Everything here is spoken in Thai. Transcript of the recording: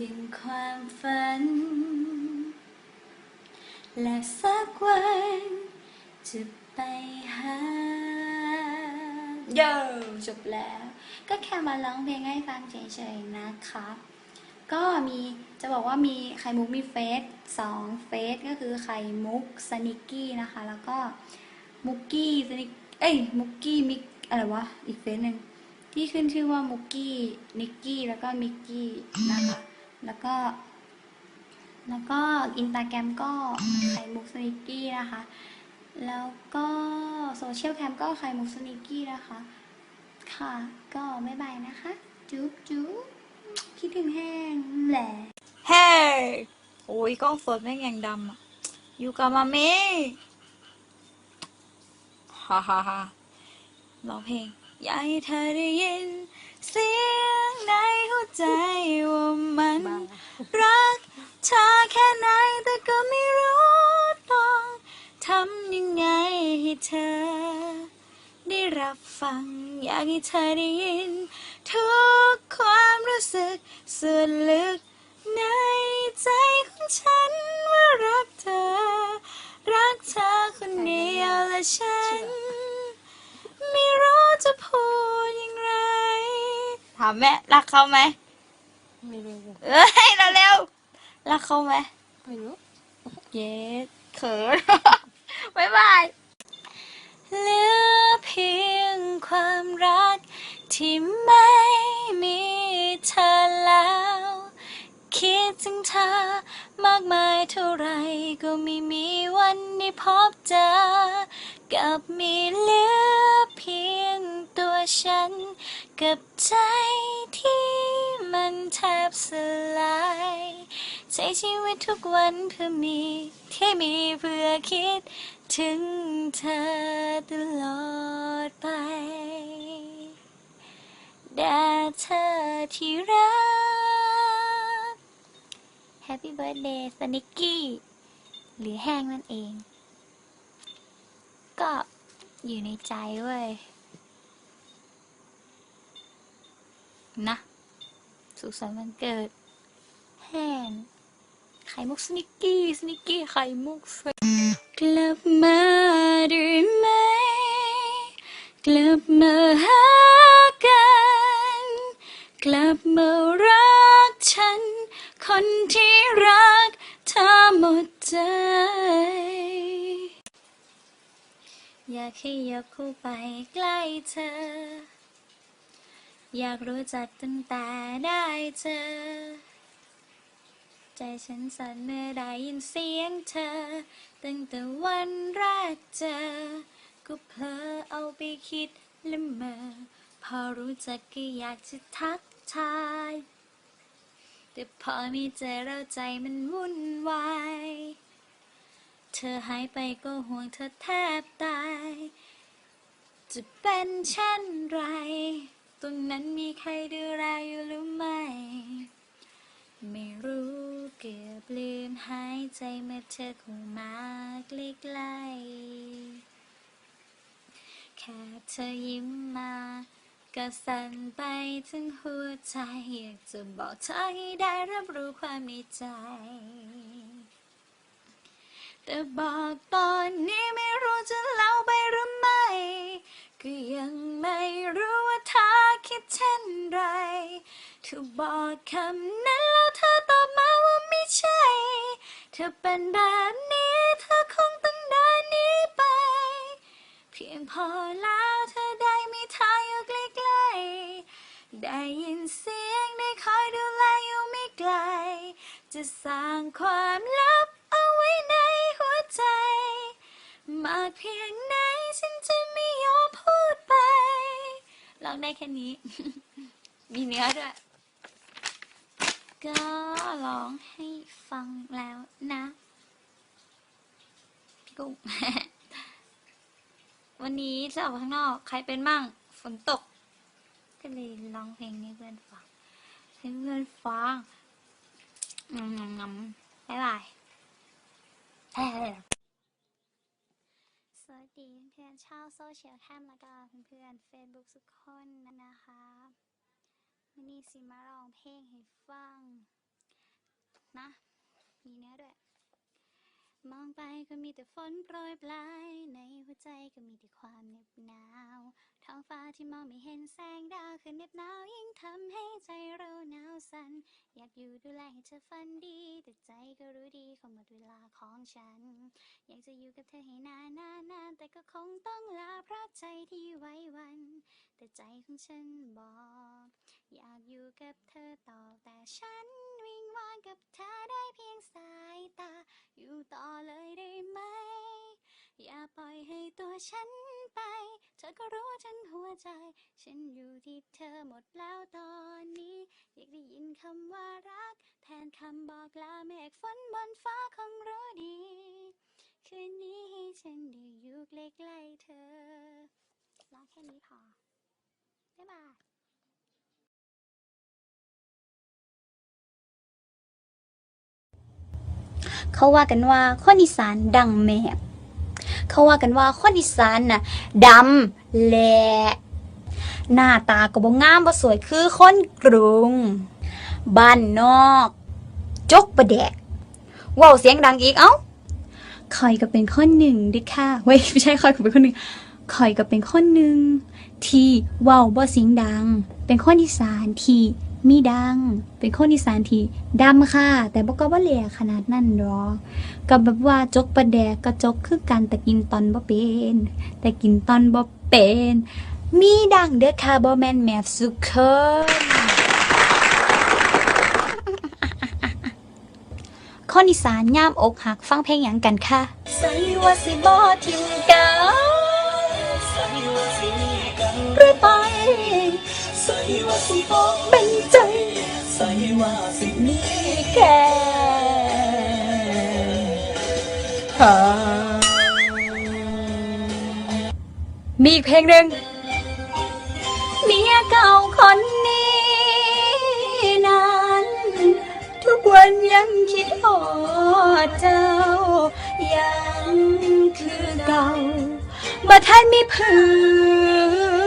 ดึงความฝัน และสักวันจะไปหาโย่จบแล้ว ก็แค่มาร้องเพลงให้ฟังเฉยๆนะคะ ก็มีจะบอกว่ามีไข่มุกมีเฟสสองเฟสก็คือไข่มุกสนิกกี้นะคะ แล้วก็มุกกี้สนิกเอ้ยมุกกี้มิกอะไรวะอีกเฟสหนึ่งที่ขึ้นชื่อว่ามุกกี้นิกกี้แล้วก็มิกกี้นะคะ แล้วก็ แล้วก็อินสตาแกรมก็ไข่มุกสนิกกี้นะคะ แล้วก็โซเชียลแคมก็ไข่มุกสนิกกี้นะคะ ค่ะ ก็บ๊ายบายนะคะ จุ๊บจุ๊บคิดถึงแห้งแหละเฮ้โอ้ยกล้องสดแม่งยังดำอะอยู่กับมามิฮ่าฮ่าฮ่าร้องเพลง อยากให้เธอได้ยิน เสียงในหัวใจว่ามัน รักเธอแค่ไหนแต่ก็ไม่รู้ต้องทำยังไงให้เธอ ได้รับฟัง อยากให้เธอได้ยิน ทุกความรู้สึกส่วนลึกในใจของฉันว่ารักเธอ รักเธอคนเดียวและฉัน ถามแม่รักเขาไหมไม่รู้เอ้ยเร็วๆรักเขาไหมไม่รู้เย้เขินบ๊ายบายเหลือเพียงความรัก ที่ไม่มีเธอแล้ว คิดถึงเธอมากมายเท่าไรก็ไม่มีวันได้พบเจอ กับมีเหลือเพียงตัวฉันกับ ใจที่มันแทบสลายใช้ชีวิตทุกวันเพื่อมีที่มีเพื่อคิดถึงเธอตลอดไปแด่เธอที่รัก Happy Birthday สนิกกี้หรือแห้งนั่นเอง ก็อยู่ในใจเว้ย นะ สุขสันต์วันเกิดแห้งไข่มุกสนิกกี้สนิกกี้ไข่มุกสกลับมาได้ไหม กลับมาหากัน กลับมารักฉัน คนที่รักเธอหมดใจ อยากให้ยกเข้าไปใกล้เธอ อยากรู้จักตั้งแต่ได้เจอ ใจฉันสั่นเมื่อได้ยินเสียงเธอ ตั้งแต่วันแรกเจอ ก็เพลอเอาไปคิดและเมอพอรู้จักก็อยากจะทักทาย แต่พอมีเจอเราใจมันวุ่นวาย เธอหายไปก็ห่วงเธอแทบตาย จะเป็นเช่นไร ตรงนั้นมีใครดูแลอยู่หรือไม่ ไม่รู้เกือบลืมหายใจเมื่อเธอคงมาใกล้ๆแค่เธอยิ้มมาก็สั่นไปถึงหัวใจ อยากจะบอกเธอให้ได้รับรู้ความในใจ แต่บอกตอนนี้ไม่รู้จะเล่าไปหรือไม่ ธอบอกคำนั้นแล้วเธอตอบมาว่าไม่ใช่ เธอเป็นแบบนี้เธอคงต้องเดินหนี้ไป เพียงพอแล้วเธอได้มีเธออยู่ใกล้ๆ ได้ยินเสียงได้คอยดูแลอยู่ไม่ไกล จะสร้างความลับเอาไว้ในหัวใจ มากเพียงไหนฉันจะไม่ยอมพูดไปร้องได้แค่นี้ มีเนื้อด้วย ก็ร้องให้ฟังแล้วนะ พี่กุ้ง วันนี้จะออกข้างนอก ใครเป็นมั่ง ฝนตก ก็เลยร้องเพลงนี้เพื่อนฟังให้เพื่อนฟังงำงำงำบ๊ายบายเอ้ยสวัสดีเพื่อนชาวโซเชียลแคมแล้วก็เพื่อนเฟซบุ๊กทุกคนนะคะ วันนี้สิมาร้องเพลงให้ฟัง นะ มีเนื้อด้วย มองไปก็มีแต่ฝนโปรยปลาย ในหัวใจก็มีแต่ความเหน็บหนาว ท้องฟ้าที่มองไม่เห็นแสงดาวคือเหน็บหนาวยิ่งทำให้ใจเราหนาวสัน่น อยากอยู่ดูแลให้เธอฝันดี แต่ใจก็รู้ดีคงหมดเวลาของฉัน อยากจะอยู่กับเธอให้นานนานนานแต่ก็คงต้องลาเพราะใจที่ไว้วัน แต่ใจของฉันบอก กับเธอต่อแต่ฉันวิงวอนกับเธอได้เพียงสายตา อยู่ต่อเลยได้ไหม อย่าปล่อยให้ตัวฉันไป เธอก็รู้ทั้งหัวใจ ฉันอยู่ที่เธอหมดแล้วตอนนี้ อยากได้ยินคำว่ารัก แทนคำบอกลาเมฆฝนบนฟ้าคงรู้ดี คืนนี้ให้ฉันได้อยู่ใกล้ๆเธอร้องแค่นี้พอบ๊ายบาย เขาว่ากันว่าคนอีสานดังแมบเขาว่ากันว่าคนอีสานน่ะดำแหละหน้าตาก็บ่งามบ่สวยคือคนกรุง บ้านนอก จกประแดกเว้าวเสียงดังอีกเอ้าคอยก็เป็นคนหนึ่งเด้วยค่ะเว้ยไม่ใช่คอยก็เป็นคนหนึ่งคอยก็เป็นคนหนึ่งที่เว้าวบ่เสียงดัง เป็นคนอีสานที่ มีดัง เป็นคนอีสานที่ดำค่ะ แต่บ่ก็บ่แหลียขนาดนั้นหรอกก็แบบว่าจกประแดกก็จกคือกันแต่กินตอนบ่เป็น แต่กินตอนบ่เป็น มีดังเด้อค่ะบ่แม่นแมวสุกคนคนอีสานย่ามอกหักฟังเพลงหยังกันค่ะใส่ว่าสิบ่ทิมกันใส่ว่าสิมีกันเรื่อไป เป็นใจ ใส่ว่าสิมีแค่หามีอีกเพลงหนึ่งเมียเก่าคนนี้นั้น ทุกวันยังคิดหอดเจ้า ยังคือเก่าบ่ทันมีเพื่